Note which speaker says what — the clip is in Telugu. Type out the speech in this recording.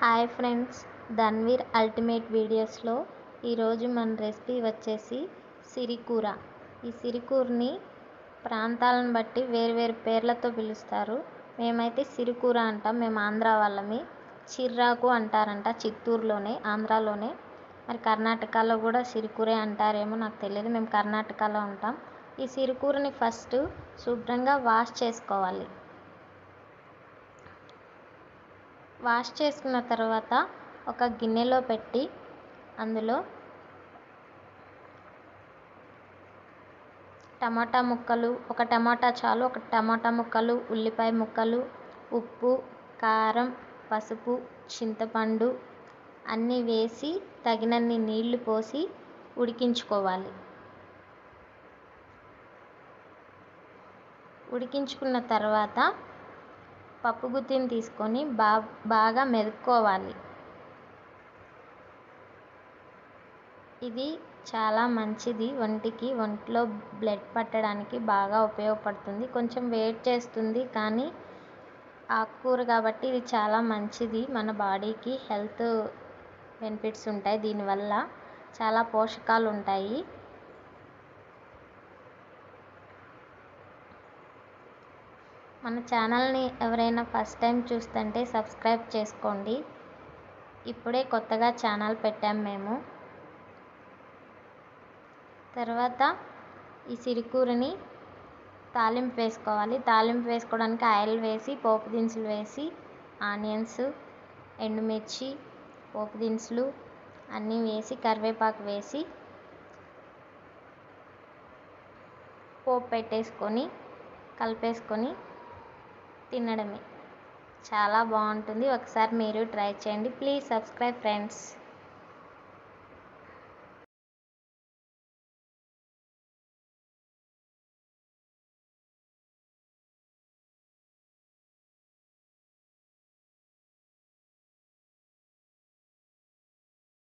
Speaker 1: హాయ్ ఫ్రెండ్స్ ధన్వీర్ అల్టిమేట్ వీడియోస్లో ఈరోజు మన రెసిపీ వచ్చేసి సిరికూర. ఈ సిరికూరని ప్రాంతాలను బట్టి వేరు వేరు పేర్లతో పిలుస్తారు. మేమైతే సిరికూర అంటాం మేము ఆంధ్ర వాళ్ళమి. చిర్రాకు అంటారంట చిత్తూరులోనే ఆంధ్రాలోనే. మరి కర్ణాటకలో కూడా సిరికూరే అంటారేమో నాకు తెలియదు మేము కర్ణాటకలో ఉంటాం. ఈ సిరికూరని ఫస్ట్ శుభ్రంగా వాష్ చేసుకోవాలి. వాష్ చేసుకున్న తర్వాత ఒక గిన్నెలో పెట్టి అందులో టమాటా ముక్కలు ఒక టమాటా చాలు ఒక టమాటా ముక్కలు ఉల్లిపాయ ముక్కలు ఉప్పు కారం పసుపు చింతపండు అన్నీ వేసి తగినన్ని నీళ్ళు పోసి ఉడికించుకోవాలి. ఉడికించుకున్న తర్వాత పప్పు గుత్తిని తీసుకొని బా బాగా మెదుక్కోవాలి. ఇది చాలా మంచిది. ఒంటికి ఒంట్లో బ్లడ్ పట్టడానికి బాగా ఉపయోగపడుతుంది. కొంచెం వెయిట్ చేస్తుంది కానీ ఆకుకూర కాబట్టి ఇది చాలా మంచిది. మన బాడీకి హెల్త్ బెనిఫిట్స్ ఉంటాయి. దీనివల్ల చాలా పోషకాలు ఉంటాయి. మన ఛానల్ని ఎవరైనా ఫస్ట్ టైం చూస్తుంటే సబ్స్క్రైబ్ చేసుకోండి. ఇప్పుడే కొత్తగా ఛానల్ పెట్టాం మేము. తర్వాత ఈ సిరికూరని తాలింపు వేసుకోవాలి. తాలింపు వేసుకోవడానికి ఆయిల్ వేసి పోపు దినుసులు వేసి ఆనియన్స్ ఎండుమిర్చి పోపు దినుసులు అన్నీ వేసి కరివేపాకు వేసి పోపు పెట్టేసుకొని కలిపేసుకొని తినడమే. చాలా బాగుంటుంది. ఒకసారి మీరు ట్రై చేయండి. Please subscribe friends.